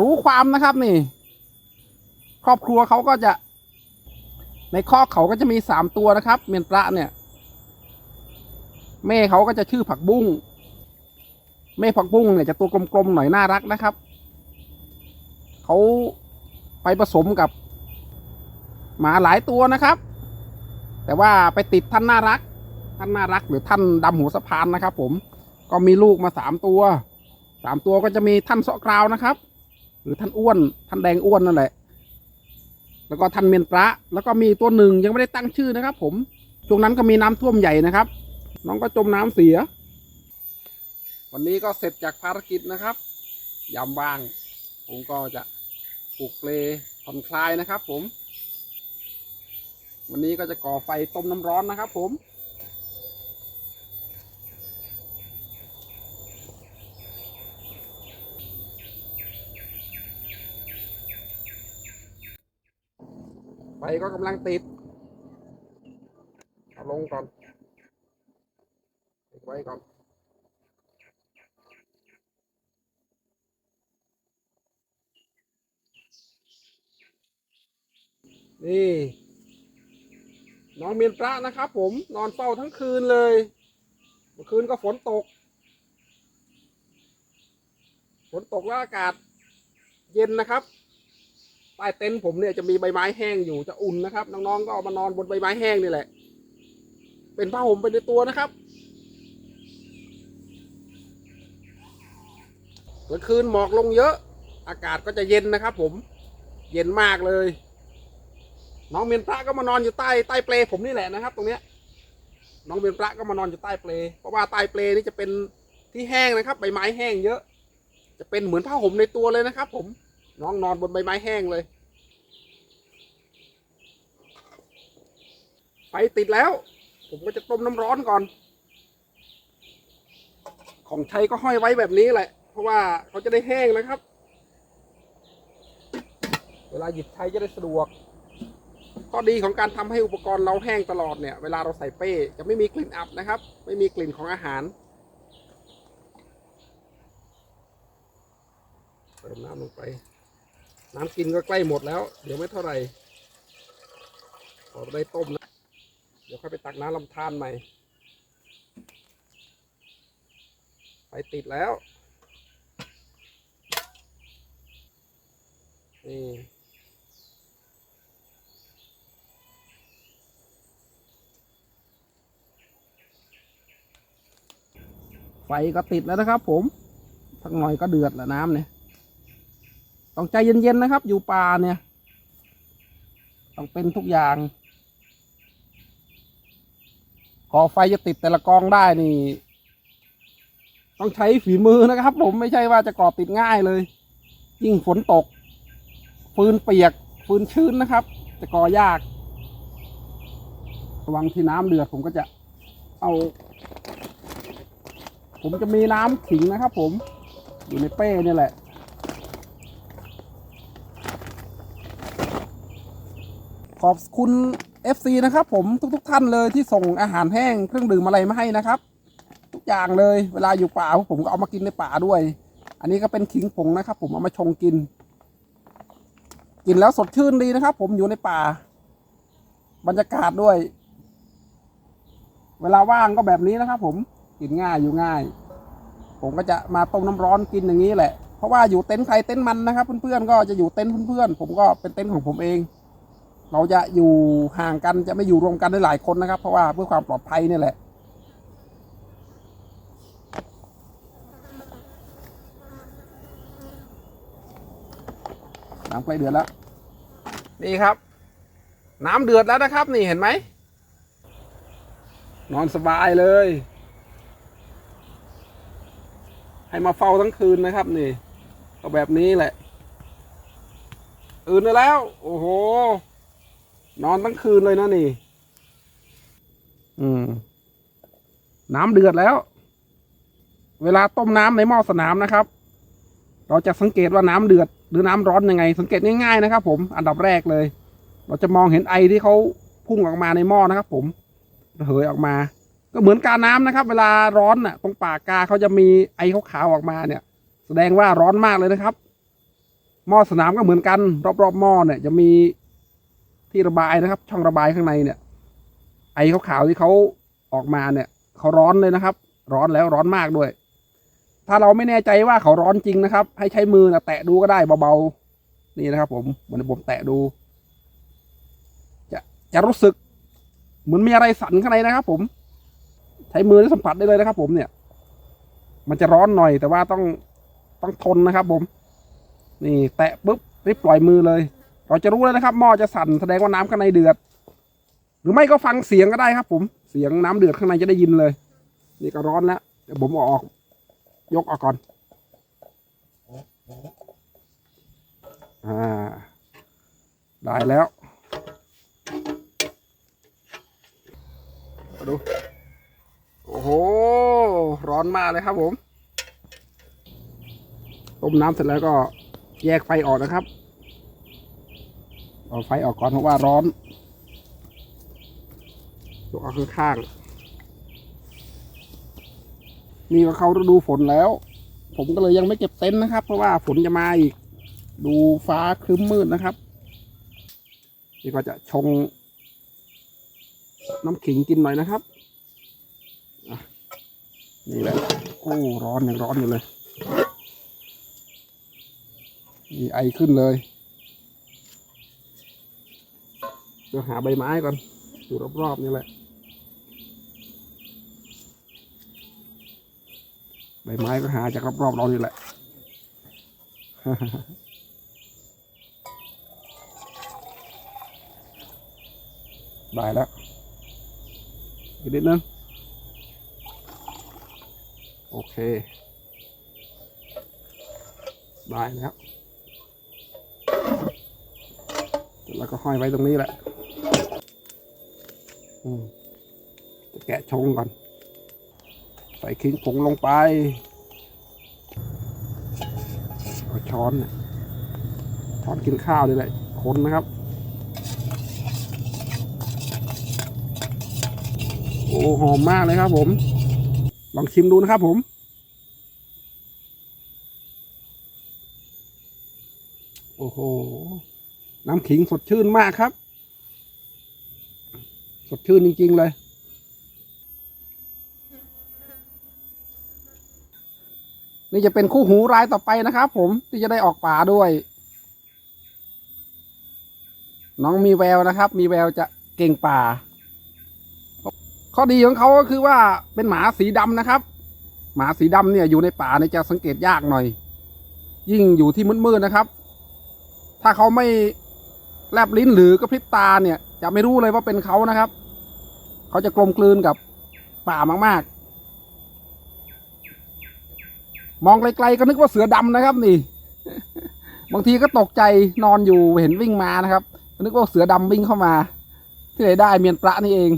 รู้ความนะครับนี่ ครอบครัวเขาก็จะ ในคอกเขาก็จะมีสามตัวนะครับ เมียนปลาเนี่ย แม่เขาก็จะชื่อผักบุ้งแม่ผักบุ้งเนี่ยจะตัวกลมๆหน่อยน่ารักนะครับเขาไปผสมกับ หมาหลายตัวนะครับ แต่ว่าไปติดท่านน่ารัก ท่านน่ารักหรือท่านดำหัวสะพานนะครับ ผมก็มีลูกมาสามตัวสามตัวก็จะมีท่านเสาะกราวนะครับ หรือท่านอ้วนท่านแดงอ้วนนั่นแหละ แล้วก็ท่านเมียนปลาแล้วก็มีตัวหนึ่งยังไม่ได้ตั้งชื่อนะครับ ผมช่วงนั้นก็มีน้ำท่วมใหญ่นะครับ น้องก็จมน้ำเสีย วันนี้ก็เสร็จจากภารกิจนะครับยามว่าง ผมก็จะปลูกเปลผ่อนคลายนะครับ ผม วันนี้ก็จะก่อไฟต้มน้ำร้อนนะครับ ผม ฟก็กำลังติดเอาลงก่อนติดไว้ก่อนนี่น้องเมียนพระนะครับผมนอนเฝ้าทั้งคืนเลยเมื่อคืนก็ฝนตก ฝนตกแล้วอากาศเย็นนะครับ ใต้เต็นท์ผมเนี่ยจะมีใบไม้แห้งอยู่จะอุ่นนะครับ น้องๆก็เอามานอนบนใบไม้แห้งนี่แหละ เป็นผ้าห่มไปในตัวนะครับกลางคืนหมอกลงเยอะ อากาศก็จะเย็นนะครับผมเย็นมากเลย น้องเมียนพระก็มานอนอยู่ใต้ใต้เปลผมนี่แหละนะครับ ตรงเนี้ย น้องเมียนพระก็มานอนอยู่ใต้เปลเพราะว่าใต้เปลนี่จะเป็นที่แห้งนะครับ ใบไม้แห้งเยอะ จะเป็นเหมือนผ้าห่มในตัวเลยนะครับ ผม น้องนอนบนใบไม้แห้งเลย ไฟติดแล้ว ผมก็จะต้มน้ำร้อนก่อน ของใช้ก็ห้อยไว้แบบนี้แหละ เพราะว่าเขาจะได้แห้งนะครับ เวลาหยิบใช้จะได้สะดวกข้อดีของการทำให้อุปกรณ์เราแห้งตลอดเนี่ย เวลาเราใส่เป้จะไม่มีกลิ่นอับนะครับ ไม่มีกลิ่นของอาหารเติมน้ำลงไป น้ำกินก็ใกล้หมดแล้ว เดี๋ยวไม่เท่าไหร่พอได้ต้มนะเดี๋ยวค่อยไปตักน้ำลำธารใหม่ไฟติดแล้ว นี่ไฟก็ติดแล้วนะครับผมสักหน่อยก็เดือดแล้วน้ำเนี่ย ต้องใจเย็นๆนะครับ อยู่ป่าเนี่ย ต้องเป็นทุกอย่างก่อไฟจะติดแต่ละกองได้นี่ ต้องใช้ฝีมือนะครับ ผมไม่ใช่ว่าจะก่อติดง่ายเลย ยิ่งฝนตก ฟืนเปียก ฟืนชื้นนะครับ จะก่อยากระวังที่น้ำเดือดผมก็จะเอา ผมจะมีน้ำขิงนะครับ ผมอยู่ในเป้เนี่ยแหละ ขอบคุณ FC นะครับผมทุกๆทท่านเลยที่ส่งอาหารแห้งเครื่องดื่มอะไรมาให้นะครับ ทุกอย่างเลยเวลาอยู่ป่าผมก็เอามากินในป่าด้วย อันนี้ก็เป็นขิงผงนะครับ ผมเอามาชงกิน กินแล้วสดชื่นดีนะครับ ผมอยู่ในป่า บรรยากาศด้วย เวลาว่างก็แบบนี้นะครับ ผมกินง่ายอยู่ง่าย ผมก็จะมาต้มน้ำร้อนกินอย่างนี้แหละเพราะว่าอยู่เต็นท์ใครเต็นท์มันนะครับ เพื่อนๆก็จะอยู่เต็นท์เพื่อนๆผมก็เป็นเต็นท์ของผมเอง เราจะอยู่ห่างกันจะไม่อยู่รวมกันได้หลายคนนะครับ เพราะว่าเพื่อความปลอดภัยนี่แหละน้ำใกล้เดือดแล้ว นี่ครับ น้ำเดือดแล้วนะครับ นี่เห็นไหม นอนสบายเลย ให้มาเฝ้าทั้งคืนนะครับ นี่ก็แบบนี้แหละตื่นแล้ว โอ้โห นอนทั้งคืนเลยนะนี่ อืม น้ำเดือดแล้ว เวลาต้มน้ำในหม้อสนามนะครับ เราจะสังเกตว่าน้ำเดือด หรือน้ำร้อนยังไง สังเกตง่ายๆนะครับ ผมอันดับแรกเลย เราจะมองเห็นไอที่เขาพุ่งออกมาในหม้อนะครับ ผมระเหยออกมา ก็เหมือนกาน้ำนะครับ เวลาร้อนน่ะ ตรงปากกาเขาจะมีไอขาวๆออกมาเนี่ย แสดงว่าร้อนมากเลยนะครับหม้อสนามก็เหมือนกัน รอบๆหม้อเนี่ยจะมี ที่ระบายนะครับ ช่องระบายข้างในเนี่ย ไอขาวๆที่เขาออกมาเนี่ยเขาร้อนเลยนะครับ ร้อนแล้วร้อนมากด้วย ถ้าเราไม่แน่ใจว่าเขาร้อนจริงนะครับ ให้ใช้มือนะแตะดูก็ได้เบาๆนี่นะครับ ผมเหมือนผมแตะดู จะจะรู้สึก เหมือนมีอะไรสั่นข้างในนะครับ ผม ใช้มือสัมผัสได้เลยนะครับ ผมเนี่ย มันจะร้อนหน่อยแต่ว่าต้องต้องทนนะครับ ผม นี่แตะปุ๊บรีบปล่อยมือเลย เราจะรู้เลยนะครับหม้อจะสั่นแสดงว่าน้ำข้างในเดือด หรือไม่ก็ฟังเสียงก็ได้ครับ ผมเสียงน้ำเดือดข้างในจะได้ยินเลย นี่ก็ร้อนแล้วเดี๋ยวผมอออก ยกออกก่อนอ่าได้แล้วดูโอ้โห ร้อนมากเลยครับผม ต้มน้ำเสร็จแล้วก็แยกไฟออกนะครับ เอาไฟออกก่อนเพราะว่าร้อนยกเอาข้างๆนี่ก็เข้าฤดูฝนแล้ว ผมก็เลยยังไม่เก็บเต็นท์นะครับ เพราะว่าฝนจะมาอีก ดูฟ้าครึ้มมืดนะครับ นี่ก็จะชง น้ำขิงกินหน่อยนะครับอะนี่แหละโอ้ร้อนยังร้อนอยู่เลย มีไอขึ้นเลย เดี๋ยวหาใบไม้ก่อนอยู่รอบๆนี่แหละ ใบไม้ก็หาจากรอบๆเรานี่แหละได้แล้วอีกนิดนึงโอเคได้แล้วเร็จแล้วก็ห้อยไว้ตรงนี้แหละ แกะชงก่อน ใส่ขิงผงลงไป เอาช้อนช้อนกินข้าวนี่แหละ คนนะครับ โอ้หอมมากเลยครับผม ลองชิมดูนะครับผมโอ้โห น้ำขิงสดชื่นมากครับ สดชื่นจริง ๆ เลย นี่จะเป็นคู่หูรายต่อไปนะครับผมที่จะได้ออกป่าด้วย น้องมีแววนะครับ มีแววจะเก่งป่า ข้อดีของเขาก็คือว่าเป็นหมาสีดำนะครับ หมาสีดำเนี่ยอยู่ในป่าเนี่ยจะสังเกตยากหน่อย ยิ่งอยู่ที่มืดๆนะครับ ถ้าเขาไม่แลบลิ้นหรือกระพริบตาเนี่ยจะไม่รู้เลยว่าเป็นเขานะครับ เขาจะกลมกลืนกับป่ามาก ๆ มองไกลๆก็นึกว่าเสือดำนะครับนี่ บางทีก็ตกใจนอนอยู่เห็นวิ่งมานะครับ นึกว่าเสือดำวิ่งเข้ามา ที่ไหนได้เมียนประนี่เอง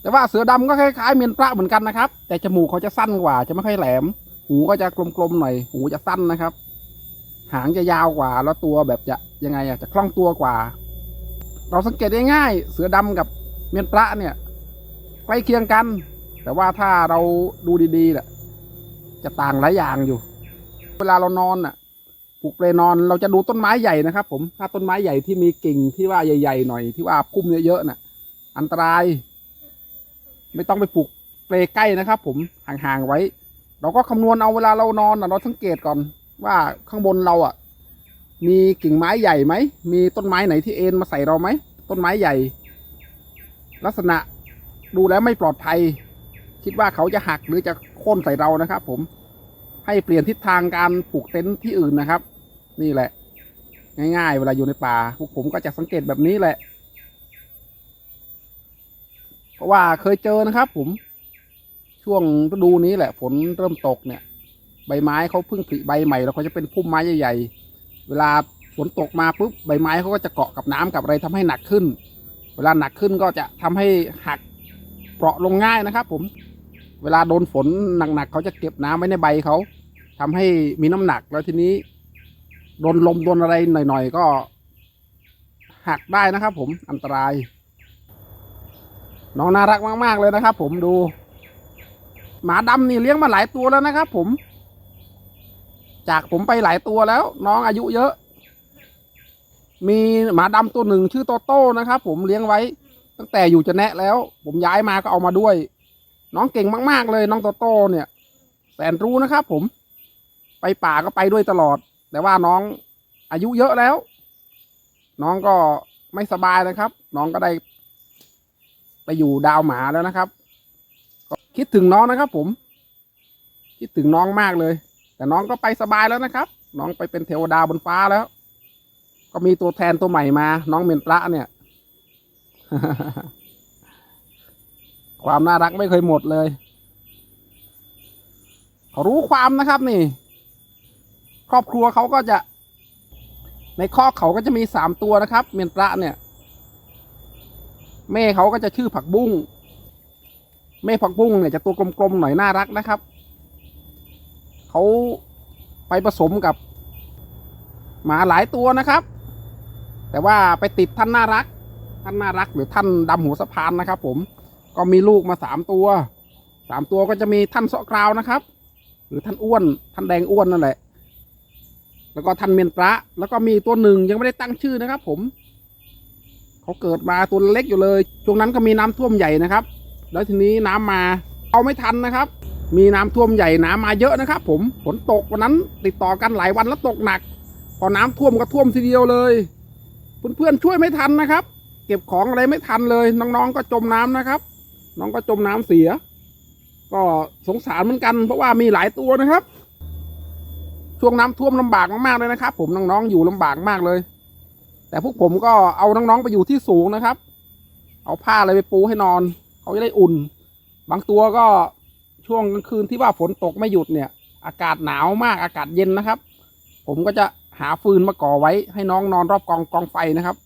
แต่ว่าเสือดำก็คล้ายๆเมียนประเหมือนกันนะครับ แต่จมูกเขาจะสั้นกว่า จะไม่ค่อยแหลม หูก็จะกลมๆหน่อย หูจะสั้นนะครับ หางจะยาวกว่าแล้วตัวแบบจะยังไงอะจะคล่องตัวกว่า เราสังเกตได้ง่ายเสือดำกับเมียนปลาเนี่ยใกล้เคียงกัน แต่ว่าถ้าเราดูดีๆแหละจะต่างหลายอย่างอยู่ เวลาเรานอนน่ะผูกเปลนอนเราจะดูต้นไม้ใหญ่นะครับ ผมถ้าต้นไม้ใหญ่ที่มีกิ่งที่ว่าใหญ่ๆหน่อยที่ว่าพุ่มเยอะๆน่ะ อันตราย ไม่ต้องไปปลูกเปลใกล้นะครับ ผมห่างๆไว้ เราก็คำนวณเอาเวลาเรานอนน่ะเราสังเกตก่อนว่าข้างบนเราอะ มีกิ่งไม้ใหญ่ไหม มีต้นไม้ไหนที่เอ็นมาใส่เราไหม ต้นไม้ใหญ่ ลักษณะดูแล้วไม่ปลอดภัย คิดว่าเขาจะหักหรือจะโค่นใส่เรานะครับ ผม ให้เปลี่ยนทิศทางการปลูกเต็นท์ที่อื่นนะครับ นี่แหละ ง่าย ๆ เวลาอยู่ในป่าพวกผมก็จะสังเกตแบบนี้แหละ เพราะว่าเคยเจอนะครับ ผม ช่วงฤดูนี้แหละฝนเริ่มตกเนี่ย ใบไม้เขาเพิ่งผลิใบใหม่แล้วเขาจะเป็นพุ่มไม้ใหญ่ๆ เวลาฝนตกมาปุ๊บใบไม้เขาก็จะเกาะกับน้ำกับอะไรทำให้หนักขึ้น เวลาหนักขึ้นก็จะทำให้หักเปราะลงง่ายนะครับ ผม เวลาโดนฝนหนักๆเขาจะเก็บน้ำไว้ในใบเขาทำให้มีน้ำหนักแล้วทีนี้โดนลมโดนอะไรหน่อยๆก็หักได้นะครับ ผมอันตราย น้องน่ารักมากๆเลยนะครับ ผมดู หมาดำนี่เลี้ยงมาหลายตัวแล้วนะครับ ผม จากผมไปหลายตัวแล้ว น้องอายุเยอะ มีหมาดำตัวหนึ่งชื่อโตโต้นะครับ ผมเลี้ยงไว้ ตั้งแต่อยู่จะแนะแล้ว ผมย้ายมาก็เอามาด้วย น้องเก่งมาก ๆ เลยน้องโตโต้เนี่ย แสนรู้นะครับ ผม ไปป่าก็ไปด้วยตลอด แต่ว่าน้องอายุเยอะแล้ว น้องก็ไม่สบายนะครับ น้องก็ได้ ไปอยู่ดาวหมาแล้วนะครับคิดถึงน้องนะครับ ผม คิดถึงน้องมากเลย แต่น้องก็ไปสบายแล้วนะครับ น้องไปเป็นเทวดาบนฟ้าแล้ว ก็มีตัวแทนตัวใหม่มา น้องเมนปละเนี่ย ความน่ารักไม่เคยหมดเลยเขารู้ความนะครับนี่ ครอบครัวเขาก็จะ ในคอกเขาก็จะมีสามตัวนะครับ เมนปละเนี่ย แม่เขาก็จะชื่อผักบุ้งแม่ผักบุ้งเนี่ยจะตัวกลมๆหน่อยน่ารักนะครับ เขาไปผสมกับ หมาหลายตัวนะครับ แต่ว่าไปติดท่านน่ารัก ท่านน่ารักหรือท่านดำหัวสะพานนะครับ ผมก็มีลูกมาสามตัวสามตัวก็จะมีท่านเสาะกราวนะครับ หรือท่านอ้วนท่านแดงอ้วนนั่นแหละ แล้วก็ท่านเมนปละแล้วก็มีตัวหนึ่งยังไม่ได้ตั้งชื่อนะครับ ผมเขาเกิดมาตัวเล็กอยู่เลยช่วงนั้นก็มีน้ำท่วมใหญ่นะครับ แล้วทีนี้น้ำมาเอาไม่ทันนะครับ มีน้ำท่วมใหญ่น้ำมาเยอะนะครับ ผมฝนตกวันนั้นติดต่อกันหลายวันแล้วตกหนัก พอน้ำท่วมก็ท่วมทีเดียวเลยเพื่อนๆช่วยไม่ทันนะครับ เก็บของอะไรไม่ทันเลยน้องๆก็จมน้ำนะครับ น้องก็จมน้ำเสีย ก็สงสารเหมือนกัน เพราะว่ามีหลายตัวนะครับ ช่วงน้ำท่วมลำบากมากๆเลยนะครับ ผมน้องๆอยู่ลำบากมากเลย แต่พวกผมก็เอาน้องๆไปอยู่ที่สูงนะครับ เอาผ้าอะไรไปปูให้นอน เขาจะได้อุ่น บางตัวก็ ช่วงกลางคืนที่ว่าฝนตกไม่หยุดเนี่ย อากาศหนาวมากอากาศเย็นนะครับ ผมก็จะหาฟืนมาก่อไว้ ให้น้องนอนรอบกองกองไฟนะครับ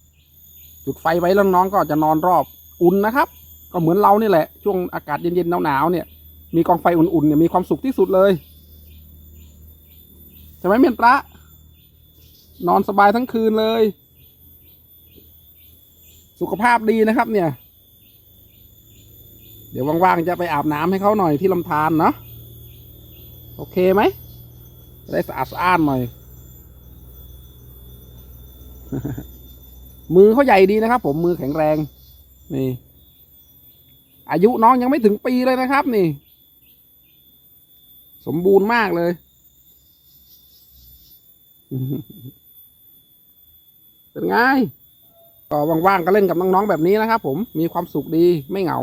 จุดไฟไว้แล้วน้องก็จะนอนรอบอุ่นนะครับ ก็เหมือนเรานี่แหละ ช่วงอากาศเย็นๆหนาวๆเนี่ย มีกองไฟอุ่นๆเนี่ยมีความสุขที่สุดเลยใช่ไหมเมียนปลานอนสบายทั้งคืนเลย สุขภาพดีนะครับเนี่ย เดี๋ยวว่างๆจะไปอาบน้ำให้เขาหน่อยที่ลำธารเนาะโอเคไหมได้สะอาดสะอ้านหน่อย มือเขาใหญ่ดีนะครับ ผมมือแข็งแรง นี่ อายุน้องยังไม่ถึงปีเลยนะครับ นี่ สมบูรณ์มากเลยเป็นไงก็ว่างๆก็เล่นกับน้องๆแบบนี้นะครับผมมีความสุขดีไม่เหงา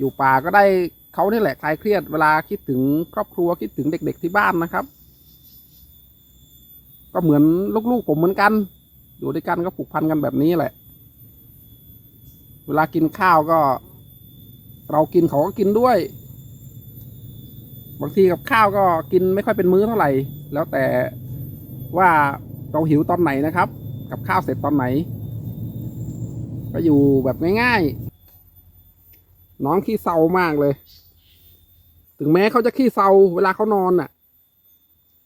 อยู่ป่าก็ได้เขานี่แหละคลายเครียดเวลาคิดถึงครอบครัวคิดถึงเด็ก ๆที่บ้านนะครับ ก็เหมือนลูกๆผมเหมือนกัน อยู่ด้วยกันก็ผูกพันกันแบบนี้แหละ เวลากินข้าวก็ เรากินเขาก็กินด้วย บางทีกับข้าวก็กินไม่ค่อยเป็นมื้อเท่าไหร่ แล้วแต่ว่าเราหิวตอนไหนนะครับ กับข้าวเสร็จตอนไหน ก็อยู่แบบง่ายๆ น้องขี้เศร้ามากเลย ถึงแม้เขาจะขี้เศร้าเวลาเขานอนน่ะ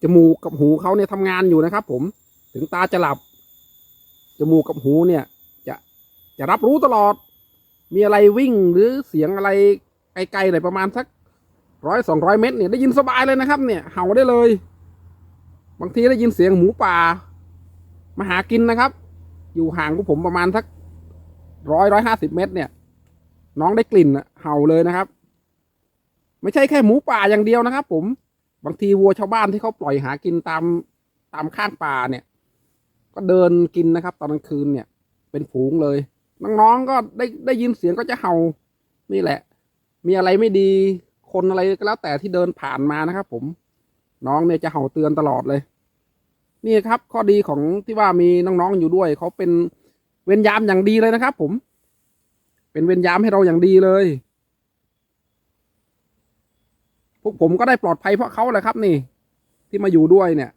จมูกกับหูเขาเนี่ยทำงานอยู่นะครับ ผม ถึงตาจะหลับ จมูกกับหูเนี่ย จะจะรับรู้ตลอด มีอะไรวิ่งหรือเสียงอะไรไกลๆหน่อยประมาณสักร้อยสองร้อยเมตรเนี่ยได้ยินสบายเลยนะครับ เนี่ยเห่าได้เลย บางทีได้ยินเสียงหมูป่า มาหากินนะครับ อยู่ห่างกับผมประมาณสักร้อยร้อยห้าสิบเมตรเนี่ย น้องได้กลิ่นอะเห่าเลยนะครับ ไม่ใช่แค่หมูป่าอย่างเดียวนะครับ ผมบางทีวัวชาวบ้านที่เขาปล่อยหากินตามตามข้างป่าเนี่ย ก็เดินกินนะครับ ตอนกลางคืนเนี่ย เป็นฝูงเลย น้องๆก็ได้ได้ยินเสียงก็จะเห่านี่แหละ มีอะไรไม่ดีคนอะไรก็แล้วแต่ที่เดินผ่านมานะครับ ผมน้องเนี่ยจะเห่าเตือนตลอดเลย นี่ครับ ข้อดีของที่ว่ามีน้องๆอยู่ด้วย เขาเป็นเวรยามอย่างดีเลยนะครับ ผม เป็นเวรยามให้เราอย่างดีเลย พวกผมก็ได้ปลอดภัยเพราะเขาแหละครับนี่ ที่มาอยู่ด้วยเนี่ย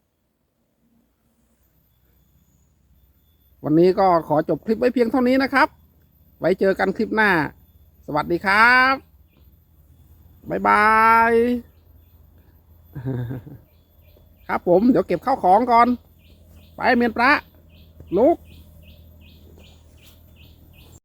วันนี้ก็ขอจบคลิปไว้เพียงเท่านี้นะครับ ไว้เจอกันคลิปหน้า สวัสดีครับบ๊ายบายครับผม เดี๋ยวเก็บข้าวของก่อน ไปเมียนพระลุก